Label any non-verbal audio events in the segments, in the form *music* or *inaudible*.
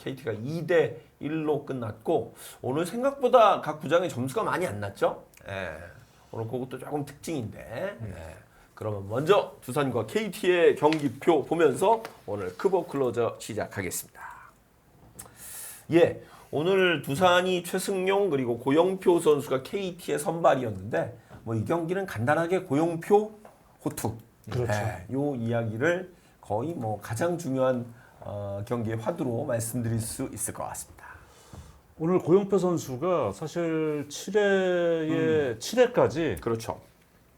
KT가 2대 1로 끝났고 오늘 생각보다 각 구장의 점수가 많이 안 났죠? 예. 오늘 그것도 조금 특징인데. 예. 그러면 먼저 두산과 KT의 경기표 보면서 오늘 크보 클로저 시작하겠습니다. 예, 오늘 두산이 최승용 그리고 고영표 선수가 KT의 선발이었는데 뭐 이 경기는 간단하게 고영표 호투. 그렇죠. 예, 요 이야기를 거의 뭐 가장 중요한 어, 경기의 화두로 말씀드릴 수 있을 것 같습니다. 오늘 고영표 선수가 사실 7회에 7회까지 그렇죠.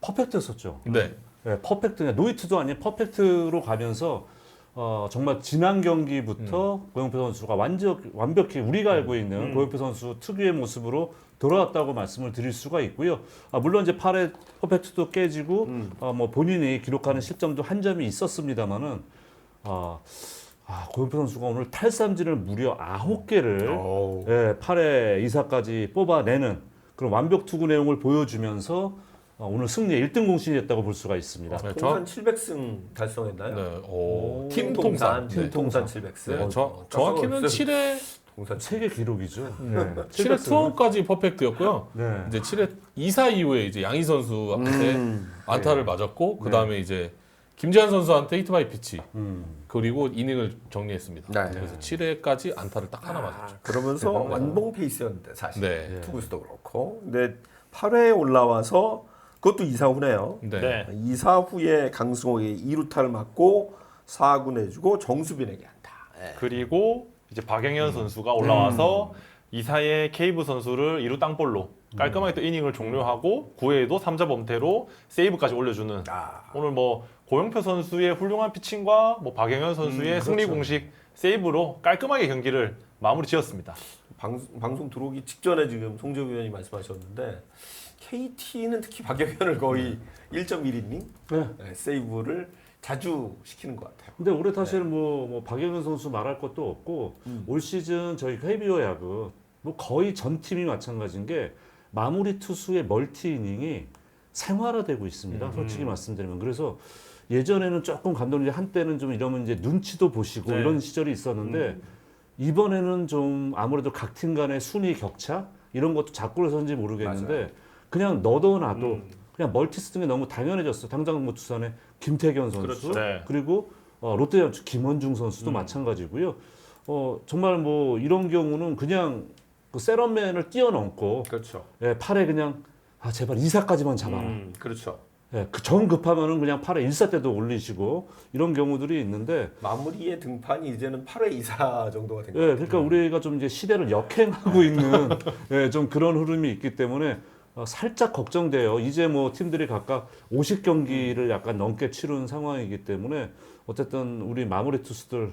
퍼펙트였었죠. 네. 네, 퍼펙트 노이트도 아닌 퍼펙트로 가면서 어, 정말 지난 경기부터 고영표 선수가 완전 완벽히 우리가 알고 있는 고영표 선수 특유의 모습으로 돌아왔다고 말씀을 드릴 수가 있고요. 아, 물론 이제 8회 퍼펙트도 깨지고 어, 뭐 본인이 기록하는 실점도 한 점이 있었습니다만은 아, 아, 고영표 선수가 오늘 탈삼진을 무려 9개를 오. 예, 8회 2사까지 뽑아내는 그런 완벽 투구 내용을 보여주면서 어, 오늘 승리의 1등 공신이 됐다고 볼 수가 있습니다. 네, 통산 700승 달성했나요? 네. 오. 팀 통산, 네. 팀 통산 700승. 네, 저, 정확히는 7회 통산 세계 기록이죠. 네. 7회 투아웃까지 퍼펙트였고요. 네. 이제 7회 2사 이후에 이제 양희 선수한테 음. 안타를 맞았고 그 다음에 이제 김재환 선수한테 히트 바이 피치 음. 그리고 이닝을 정리했습니다. 네. 그래서 7회까지 안타를 딱 하나 아, 맞았죠. 그러면서 대단하다. 완봉 페이스였는데 사실 네. 투구수도 그렇고. 근데 8회에 올라와서 그것도 2사 후네요. 네. 네. 2사 후에 강승호에게 2루타를 맞고 4구 내주고 정수빈에게 한다. 예. 그리고 이제 박영현 선수가 올라와서 이사의 케이브 선수를 2루 땅볼로 깔끔하게 또 이닝을 종료하고 9회에도 3자 범퇴로 세이브까지 올려주는 아, 오늘 뭐 고영표 선수의 훌륭한 피칭과 뭐 박영현 선수의 음, 승리 그렇죠. 공식 세이브로 깔끔하게 경기를 마무리 지었습니다. 방, 방송 들어오기 직전에 지금 송재우 위원이 말씀하셨는데 KT는 특히 박영현을 거의 1.1이닝 네. 세이브를 자주 시키는 것 같아요. 근데 올해 사실 뭐, 뭐 박영현 선수 말할 것도 없고 음. 올 시즌 저희 KBO 야구 뭐 거의 전 팀이 마찬가지인 게 마무리 투수의 멀티 이닝이 생활화되고 있습니다. 음. 솔직히 말씀드리면 그래서 예전에는 조금 감독님 한때는 좀 이러면 이제 눈치도 보시고 네. 이런 시절이 있었는데 음. 이번에는 좀 아무래도 각 팀 간의 순위 격차 이런 것도 자꾸 해서인지 모르겠는데 맞아요. 그냥 넣어도 놔도 음. 그냥 멀티 쓰는 게 너무 당연해졌어. 당장 뭐 두산의 김태견 선수 그렇죠. 네. 그리고 어, 롯데 김원중 선수도 음. 마찬가지고요. 어, 정말 뭐 이런 경우는 그냥 그 세런맨을 뛰어넘고 그렇죠. 예, 팔에 그냥 아 제발 2사까지만 잡아라. 음, 그렇죠. 예, 그 정 급하면은 그냥 팔에 1사 때도 올리시고 이런 경우들이 있는데 마무리의 등판이 이제는 8회 2사 정도가 된 예, 거예요. 그러니까 우리가 좀 이제 시대를 역행하고 있는 *laughs* 예, 좀 그런 흐름이 있기 때문에 어, 살짝 걱정돼요. 이제 뭐 팀들이 각각 50경기를 약간 넘게 치른 상황이기 때문에 어쨌든 우리 마무리 투수들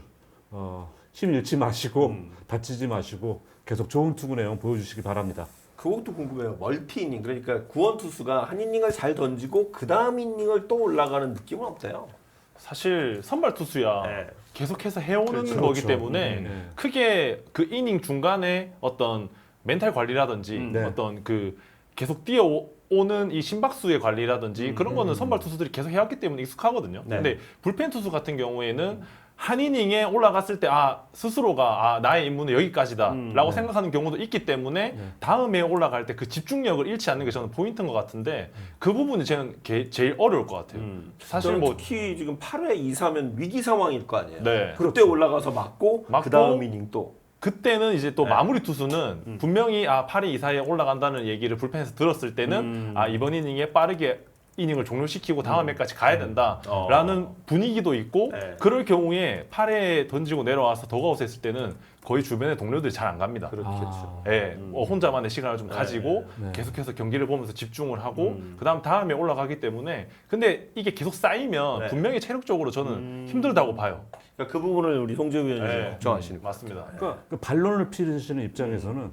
어, 힘 잃지 마시고 음. 다치지 마시고 계속 좋은 투구 내용 보여주시기 바랍니다. 그것도 궁금해요. 멀티 이닝 그러니까 구원 투수가 한 이닝을 잘 던지고 그 다음 이닝을 또 올라가는 느낌은 어때요? 사실 선발 투수야 네. 계속해서 해오는 그렇죠. 거기 그렇죠. 때문에 음. 크게 그 이닝 중간에 어떤 멘탈 관리라든지 음. 네. 어떤 그 계속 뛰어오는 이 심박수의 관리라든지 그런 거는 선발 투수들이 계속 해왔기 때문에 익숙하거든요. 네. 근데 불펜 투수 같은 경우에는 한 이닝에 올라갔을 때 아 스스로가 아 나의 임무는 여기까지다라고 음, 네. 생각하는 경우도 있기 때문에 네. 다음에 올라갈 때 그 집중력을 잃지 않는 게 저는 포인트인 것 같은데 그 부분이 저는 게- 제일 어려울 것 같아요. 음. 사실 뭐 특히 지금 8회 2사면 위기 상황일 거 아니에요. 네. 그때 올라가서 맞고, 맞고, 그 다음 이닝 또 그때는 이제 또 네. 마무리 투수는 분명히 아 8회 이사에 올라간다는 얘기를 불펜에서 들었을 때는 음. 아 이번 이닝에 빠르게 이닝을 종료시키고 다음 회까지 가야 된다라는 어. 분위기도 있고 네. 그럴 경우에 8회 던지고 내려와서 더가웃 했을 때는 거의 주변에 동료들이 잘 안 갑니다. 그렇겠죠. 아. 예, 음. 어, 혼자만의 시간을 좀 네. 가지고 네. 계속해서 경기를 보면서 집중을 하고 음. 그다음 다음에 올라가기 때문에 근데 이게 계속 쌓이면 네. 분명히 체력적으로 저는 음. 힘들다고 봐요. 그러니까 그 부분을 우리 송재우 위원이 네. 걱정하시는 거 맞습니다. 그러니까 그 반론을 피우시는 입장에서는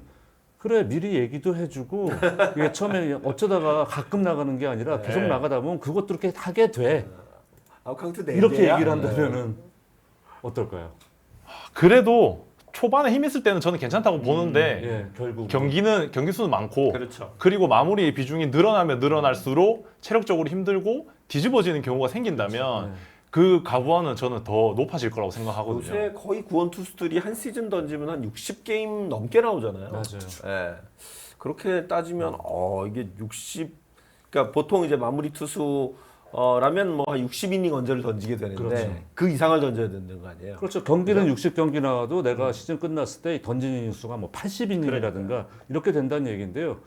그래 미리 얘기도 해주고 이게 처음에 어쩌다가 가끔 나가는 게 아니라 계속 네. 나가다 보면 그것도 이렇게 하게 돼 아웃카운트 네 이렇게 개야? 얘기를 한다면은 어떨까요? 그래도 초반에 힘있을 때는 저는 괜찮다고 보는데 예, 결국 경기는 경기 수는 많고 그렇죠. 그리고 마무리 비중이 늘어나면 늘어날수록 체력적으로 힘들고 뒤집어지는 경우가 생긴다면 네. 그 가부화는 저는 더 높아질 거라고 생각하거든요. 요새 거의 구원 투수들이 한 시즌 던지면 한 60게임 넘게 나오잖아요. 맞아요. 예. 그렇게 따지면 어 이게 60 그러니까 보통 이제 마무리 투수라면 뭐 한 60이닝 언저를 던지게 되는데 그렇죠. 그 이상을 던져야 되는 거 아니에요? 그렇죠. 경기는 60경기 나와도 내가 시즌 끝났을 때 던진 이닝 수가 뭐 80이닝이라든가 이렇게 된다는 얘기인데요.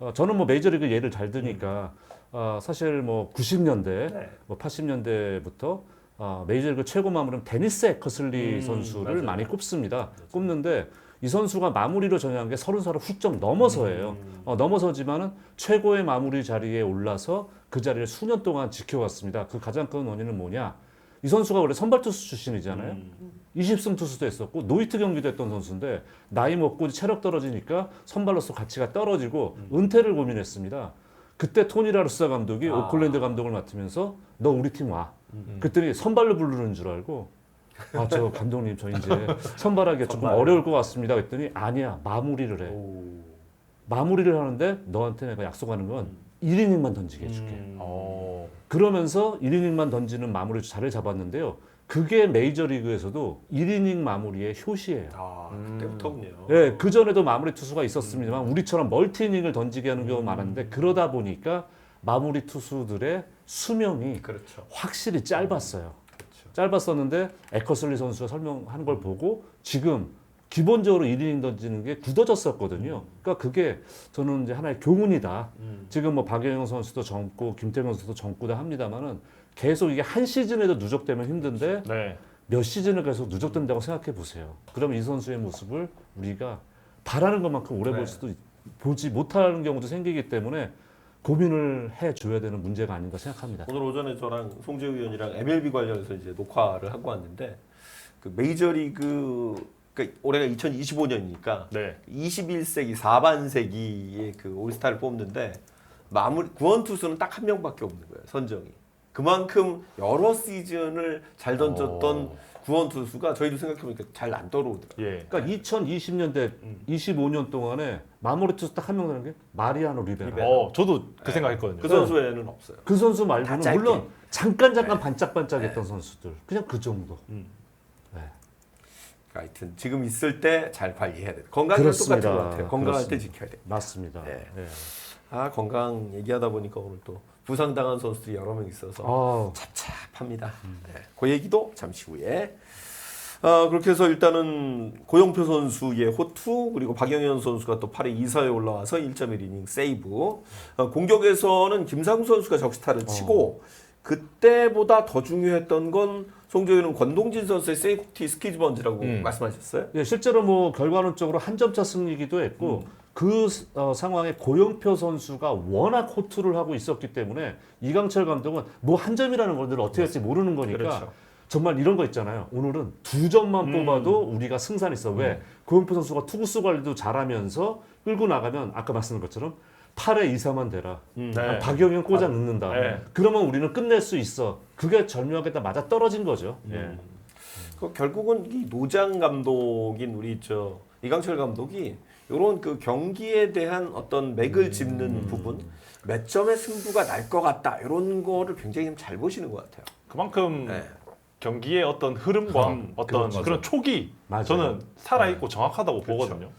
어, 저는 뭐 메이저리그 예를 잘 드니까 어, 사실 뭐 90년대, 네. 뭐 80년대부터 어, 메이저리그 최고 마무리는 데니스 에커슬리 음, 선수를 맞아요. 많이 꼽습니다. 꼽는데 이 선수가 마무리로 전향한 게 30살을 훌쩍 넘어서예요. 음. 어, 넘어서지만은 최고의 마무리 자리에 올라서 그 자리를 수년 동안 지켜왔습니다. 그 가장 큰 원인은 뭐냐? 이 선수가 원래 선발 투수 출신이잖아요. 음. 20승 투수도 했었고 노이트 경기도 했던 선수인데 나이 먹고 체력 떨어지니까 선발로서 가치가 떨어지고 은퇴를 고민했습니다. 그때 토니 라루사 감독이 아. 오클랜드 감독을 맡으면서 너 우리 팀 와. 음. 그랬더니 선발로 부르는 줄 알고 아 저 감독님 저 이제 선발하기 조금 선발. 어려울 것 같습니다. 그랬더니 아니야 마무리를 해. 오. 마무리를 하는데 너한테 내가 약속하는 건 1이닝만 던지게 해줄게. 음. 어. 그러면서 1이닝만 던지는 마무리 자리를 잡았는데요. 그게 메이저리그에서도 1이닝 마무리의 효시예요. 아 그때부터군요. 예, 그 전에도 마무리 투수가 있었습니다만 우리처럼 멀티 이닝을 던지게 하는 경우 가 많았는데 그러다 보니까 마무리 투수들의 수명이 그렇죠. 확실히 짧았어요. 그렇죠. 짧았었는데 에커슬리 선수가 설명하는 걸 보고 지금 기본적으로 1이닝 던지는 게 굳어졌었거든요. 그러니까 그게 저는 이제 하나의 교훈이다. 음. 지금 뭐 박영영 선수도 젊고 김태경 선수도 젊고다 합니다만은 계속 이게 한 시즌에도 누적되면 힘든데 네. 몇 시즌을 계속 누적된다고 생각해 보세요. 그럼 이 선수의 모습을 우리가 바라는 것만큼 오래 네. 볼 수도 있- 보지 못하는 경우도 생기기 때문에 고민을 해 줘야 되는 문제가 아닌가 생각합니다. 오늘 오전에 저랑 송재 의원이랑 MLB 관련해서 이제 녹화를 하고 왔는데 그 메이저리그 그러니까 올해가 2025년이니까 네. 21세기 4반세기의 그 올스타를 뽑는데 마무리 구원 투수는 딱 한 명밖에 없는 거예요 선정이 그만큼 여러 시즌을 잘 던졌던 어. 구원 투수가 저희도 생각해보니까 잘안 떠오르더라고요. 예. 그러니까 2020년대 25년 동안에 마무리 투수 딱 한명 되는 게 마리아노 리베라. 리베라. 어, 저도 그 생각했거든요. 그 선수에는 없어요. 그 선수 다 말고는 짧게. 물론 잠깐 잠깐 반짝반짝했던 선수들 그냥 그 정도. 네. 하여튼 지금 있을 때 잘 관리해야 돼. 건강은 똑같은. 것 같아요. 건강할 때 그렇습니다. 지켜야 돼. 맞습니다. 네. 네. 아 건강 얘기하다 보니까 오늘 또 부상 당한 선수들이 여러 명 있어서 아, 찹찹합니다. 네. 그 얘기도 잠시 후에. 아, 그렇게 해서 일단은 고영표 선수의 호투 그리고 박영현 선수가 또 8회 2사에 올라와서 1.1 이닝 세이브. 어, 공격에서는 김상우 선수가 적시타를 치고 그때보다 더 중요했던 건 송재현은 권동진 선수의 세이프티 스키즈 번지라고 음. 말씀하셨어요. 예, 실제로 뭐 결과론적으로 한 점차 승리기도 했고 그 어, 상황에 고영표 선수가 워낙 호투를 하고 있었기 때문에 이강철 감독은 뭐 한 점이라는 걸늘 어떻게 할지 모르는 거니까 그렇죠. 정말 이런 거 있잖아요. 오늘은 두 점만 음. 뽑아도 우리가 승산있어. 왜? 고영표 선수가 투구수 관리도 잘하면서 끌고 나가면 아까 말씀드린 것처럼 8회 2사만 되라. 음. 네. 박영현 꽂아 넣는다. 네. 그러면 우리는 끝낼 수 있어. 그게 절묘하게 다 맞아 떨어진 거죠. 예. 그 결국은 이 노장 감독인 우리 저 이강철 감독이 이런 그 경기에 대한 어떤 맥을 짚는 부분, 몇 점의 승부가 날 것 같다 이런 거를 굉장히 잘 보시는 것 같아요. 그만큼 네. 경기의 어떤 흐름과 음, 어떤 그렇죠. 그런 촉이 맞아요. 저는 살아있고 정확하다고 그렇죠. 보거든요.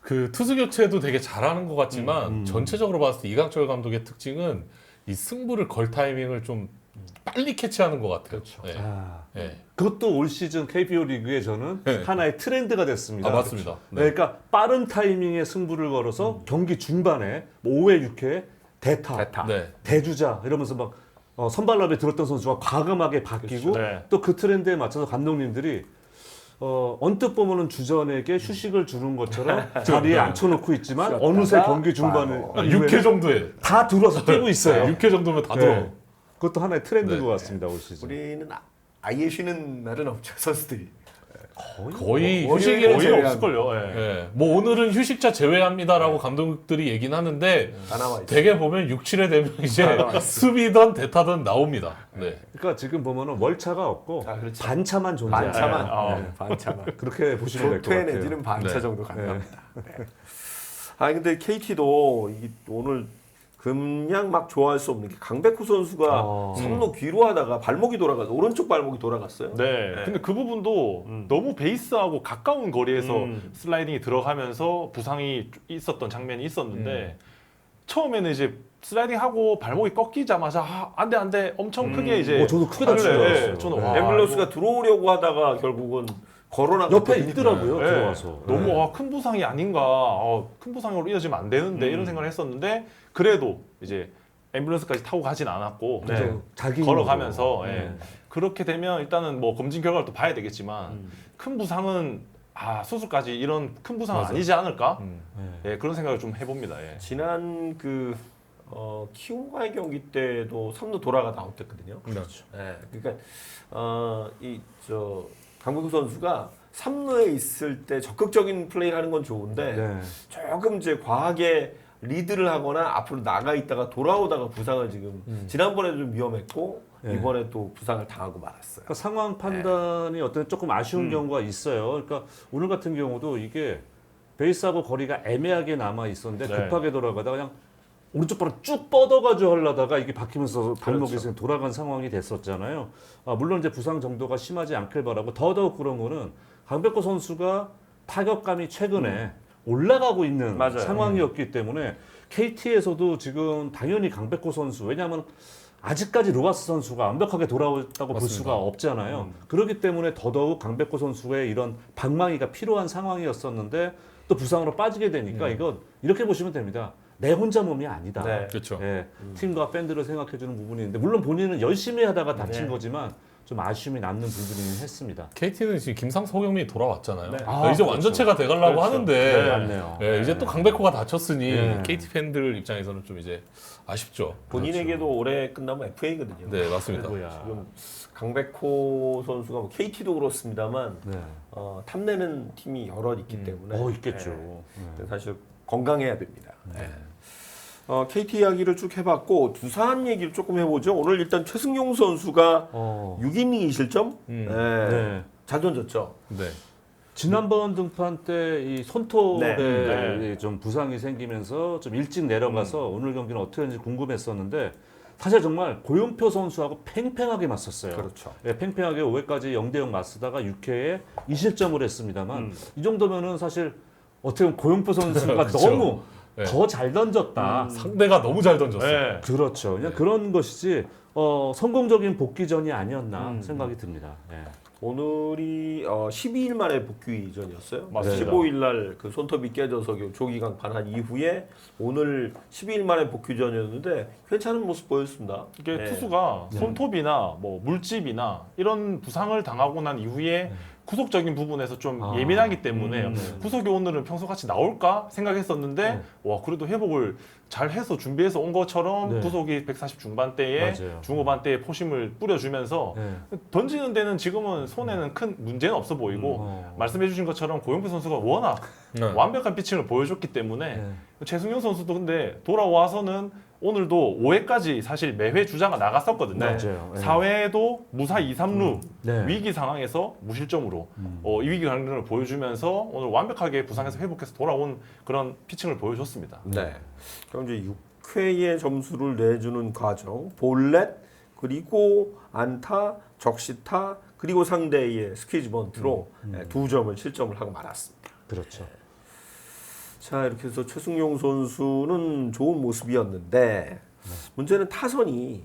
그 투수 교체도 되게 잘하는 것 같지만 음. 전체적으로 봤을 때 이강철 감독의 특징은 이 승부를 걸 타이밍을 좀 빨리 캐치하는 것 같아요. 그렇죠. 예. 아. 예. 그것도 올 시즌 KBO 리그에 저는 네. 하나의 트렌드가 됐습니다. 아 맞습니다. 네. 그러니까 빠른 타이밍에 승부를 걸어서 경기 중반에 뭐 5회, 6회 대타, 대타. 네. 대주자 이러면서 막 어, 선발럽에 들었던 선수가 과감하게 바뀌고 네. 또 그 트렌드에 맞춰서 감독님들이 어, 언뜻 보면은 주전에게 휴식을 주는 것처럼 *laughs* 자리에 앉혀놓고 있지만 어느새 경기 중반에 바로. 한 6회 정도에 다 들어와서 뛰고 있어요. 6회 정도면 다 들어. 네. 그것도 하나의 트렌드인 네. 것 같습니다 올 시즌. 우리는 아- 아예 쉬는 날은 없죠 선수들이. 거의 뭐, 휴식이 월요일에 거의 제외한- 없을걸요. 예. 예. 뭐 오늘은 휴식자 제외합니다라고 감독들이 얘기는 하는데 다 나와 있어요. 보면 6, 7회 되면 이제 나와. 수비든 대타든 나옵니다. 네. 그러니까 지금 보면은 월차가 없고 아, 그렇죠. 반차만 존재해요. 반차만, 네. 어. 네, 반차만. 그렇게 보시면 될 것 조퇴 같아요. 내지는 반차 네. 정도 간답니다. 네. 아 근데 KT도 오늘 그냥 막 좋아할 수 없는 게 강백호 선수가 어. 삼루 귀로 하다가 발목이 돌아가서 오른쪽 발목이 돌아갔어요. 네. 근데 그 부분도 너무 베이스하고 가까운 거리에서 음. 슬라이딩이 들어가면서 부상이 있었던 장면이 있었는데 처음에는 이제 슬라이딩 하고 발목이 꺾이자마자 아, 안돼 안돼 엄청 크게 이제 어, 저도 크게 다친 줄 네, 알았어요. 저는 네. 와, 앰뷸런스가 들어오려고 하다가 결국은 걸어나 옆에 있더라고요 네. 들어와서. 너무 네. 아, 큰 부상이 아닌가 어, 큰 부상으로 이어지면 안 되는데 이런 생각을 했었는데 그래도 이제 앰뷸런스까지 타고 가진 않았고 네. 걸어가면서. 예. 네. 그렇게 되면 일단은 뭐 검진 결과를 또 봐야 되겠지만 음. 큰 부상은 아 수술까지 이런 큰 부상은 맞아. 아니지 않을까 음. 네. 예, 그런 생각을 좀 해봅니다 예. 지난 그 어, 키움과의 경기 때도 삼루 돌아가다 아웃됐거든요. 그렇죠. 네, 그러니까 어, 이저 강백호 선수가 삼루에 있을 때 적극적인 플레이를 하는 건 좋은데 네. 조금 이제 과하게 리드를 하거나 앞으로 나가 있다가 돌아오다가 부상을 지금 지난번에도 좀 위험했고 네. 이번에 또 부상을 당하고 말았어요. 그러니까 상황 판단이 어떤 조금 아쉬운 음. 경우가 있어요. 그러니까 오늘 같은 경우도 이게 베이스하고 거리가 애매하게 남아 있었는데 네. 급하게 돌아가다 그냥 오른쪽 발을 쭉 뻗어가지고 하려다가 이게 박히면서 발목이 그렇죠. 돌아간 상황이 됐었잖아요. 아, 물론 이제 부상 정도가 심하지 않길 바라고 더더욱 그런 거는 강백호 선수가 타격감이 최근에 올라가고 있는 음. 맞아요. 음. 상황이었기 때문에 KT에서도 지금 당연히 강백호 선수 왜냐하면 아직까지 로하스 선수가 완벽하게 돌아왔다고 볼 맞습니다. 수가 없잖아요. 음. 그렇기 때문에 더더욱 강백호 선수의 이런 방망이가 필요한 상황이었었는데 또 부상으로 빠지게 되니까 이건 이렇게 보시면 됩니다. 내 혼자 몸이 아니다. 음. 네. 그렇죠. 예, 팀과 밴드를 생각해주는 부분이 있는데 물론 본인은 열심히 하다가 다친 네. 거지만 좀 아쉬움이 남는 부분이긴 했습니다. KT는 지금 김상 소경민이 돌아왔잖아요. 네. 아, 아, 이제 그렇죠. 완전체가 돼가려고 그렇죠. 하는데 네, 맞네요. 예, 이제 또 강백호가 다쳤으니 네. KT 팬들 입장에서는 좀 이제 아쉽죠. 본인에게도 올해 끝나면 FA거든요. 네 맞습니다. 아이고야. 지금 강백호 선수가 뭐 KT도 그렇습니다만 네. 어, 탐내는 팀이 여러 있기 때문에 어 있겠죠. 네. 네. 사실 건강해야 됩니다. 네. 어, KT 이야기를 쭉 해봤고 두산 얘기를 조금 해보죠. 오늘 일단 최승용 선수가 어, 6이닝 2실점. 음. 네. 네. 잘 던졌죠. 네. 지난번 등판 때 이 손톱에 네. 네. 좀 부상이 생기면서 좀 일찍 내려가서 오늘 경기는 어떻게 하는지 궁금했었는데 사실 정말 고용표 선수하고 팽팽하게 맞섰어요. 그렇죠. 네, 팽팽하게 5회까지 0대 0 맞서다가 6회에 2실점을 했습니다만 음. 이 정도면은 사실 어떻게 보면 고용표 선수가 *laughs* 그렇죠. 너무 네. 더 잘 던졌다. 상대가 너무 잘 던졌어요. 네. 그렇죠. 그냥 네. 그런 것이지 어, 성공적인 복귀전이 아니었나 음. 생각이 듭니다. 예. 오늘이 어, 12일 만에 복귀 전이었어요. 맞습니다. 15일 날 그 손톱이 깨져서 조기강 반한 이후에 오늘 12일 만에 복귀 전이었는데 괜찮은 모습 보였습니다. 이게 네. 투수가 손톱이나 뭐 물집이나 이런 부상을 당하고 난 이후에 구속적인 부분에서 좀 아. 예민하기 때문에 음. 구속이 오늘은 평소 같이 나올까 생각했었는데 와 그래도 회복을 잘 해서 준비해서 온 것처럼 네. 구속이 140 중반대에 맞아요. 중후반대에 포심을 뿌려주면서 네. 던지는 데는 지금은 손에는 큰 문제는 없어 보이고 어. 말씀해주신 것처럼 고영표 선수가 워낙 네. 완벽한 피칭을 보여줬기 때문에 네. 최승용 선수도 근데 돌아와서는 오늘도 5회까지 사실 매회 주자가 나갔었거든요. 맞아요. 네. 4회에도 무사 2, 3루 네. 위기 상황에서 무실점으로 음. 어, 이 위기 관리를 보여주면서 오늘 완벽하게 부상에서 회복해서 돌아온 그런 피칭을 보여줬습니다. 네. 그럼 이제 6회의 점수를 내주는 과정, 볼넷 그리고 안타, 적시타 그리고 상대의 스퀴즈 번트로 네, 두 점을 실점을 하고 말았습니다. 그렇죠. 자 이렇게 해서 최승용 선수는 좋은 모습이었는데 문제는 타선이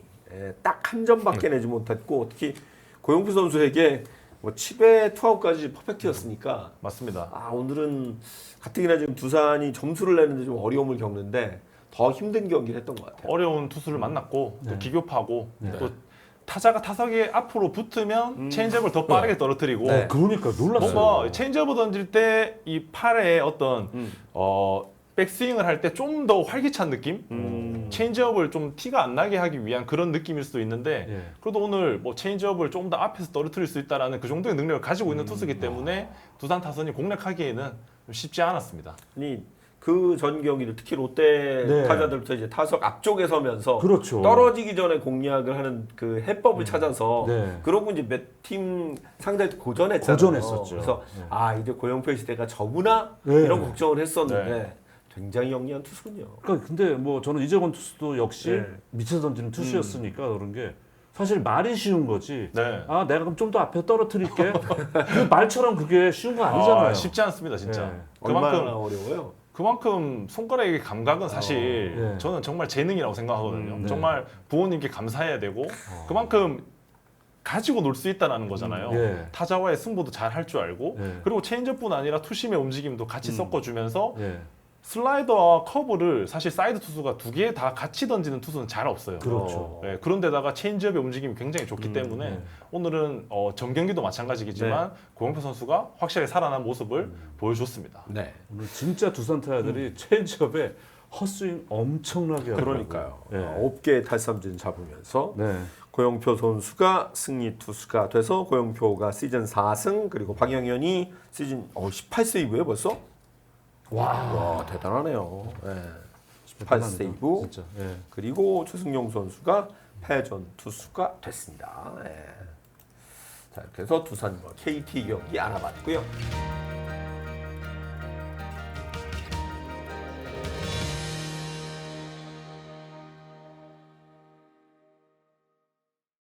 딱 한 점밖에 내지 못했고 특히 고영표 선수에게 뭐 7회 투아웃까지 퍼펙트였으니까 맞습니다. 아 오늘은 가뜩이나 지금 두산이 점수를 내는데 좀 어려움을 겪는데 더 힘든 경기를 했던 것 같아요. 어려운 투수를 만났고 또 네. 기교파고 네. 또 타자가 타석에 앞으로 붙으면 체인지업을 더 빠르게 떨어뜨리고 네. 그러니까 놀랐어요. 뭔가 체인지업을 던질 때 이 팔에 어떤 음. 어 백스윙을 할 때 좀 더 활기찬 느낌? 음. 체인지업을 좀 티가 안 나게 하기 위한 그런 느낌일 수도 있는데 예. 그래도 오늘 뭐 체인지업을 좀더 앞에서 떨어뜨릴 수 있다라는 그 정도의 능력을 가지고 음. 있는 투수이기 때문에 두산 타선이 공략하기에는 좀 쉽지 않았습니다. 아니 그 전 경기를 특히 롯데 네. 타자들부터 이제 타석 앞쪽에 서면서 그렇죠. 떨어지기 전에 공략을 하는 그 해법을 찾아서 네. 그러고 이제 몇 팀 상대한테 고전했잖아요. 고전했었죠. 그래서 네. 아 이제 고영표 시대가 저구나 네. 이런 걱정을 했었는데 굉장히 영리한 투수군요. 그러니까 근데 뭐 저는 이재권 투수도 역시 네. 밑에서 던지는 투수였으니까 그런 게 사실 말이 쉬운 거지. 네. 아 내가 그럼 좀 더 앞에 떨어뜨릴게. *laughs* 그 말처럼 그게 쉬운 거 아니잖아요. 아, 쉽지 않습니다, 진짜. 네. 얼마나 그만큼 어려워요? 그만큼 손가락의 감각은 사실 어, 예. 저는 정말 재능이라고 생각하거든요. 음, 네. 정말 부모님께 감사해야 되고 그만큼 가지고 놀 수 있다는 거잖아요. 예. 타자와의 승부도 잘 할 줄 알고 예. 그리고 체인지업뿐 아니라 투심의 움직임도 같이 음. 섞어주면서 예. 슬라이더와 커브를 사실 사이드 투수가 두 개 다 같이 던지는 투수는 잘 없어요. 그렇죠. 어. 네, 그런데다가 체인지업의 움직임이 굉장히 좋기 음, 때문에 네. 오늘은 어, 전경기도 마찬가지겠지만 고영표 선수가 확실하게 살아난 모습을 보여줬습니다. 네. 오늘 진짜 두산 타자들이 체인지업에 헛스윙 엄청나게 하더라고요. 그러니까요. 예. 어, 9개의 탈삼진 잡으면서 네. 고영표 선수가 승리 투수가 돼서 고영표가 시즌 4승 그리고 박영현이 시즌 어, 18세이브에 벌써 와. 와 대단하네요. 예. 18 대단합니다. 세이브 진짜. 예. 그리고 최승용 선수가 패전 투수가 됐습니다. 예. 자 이렇게 해서 두산과 KT 경기 알아봤고요.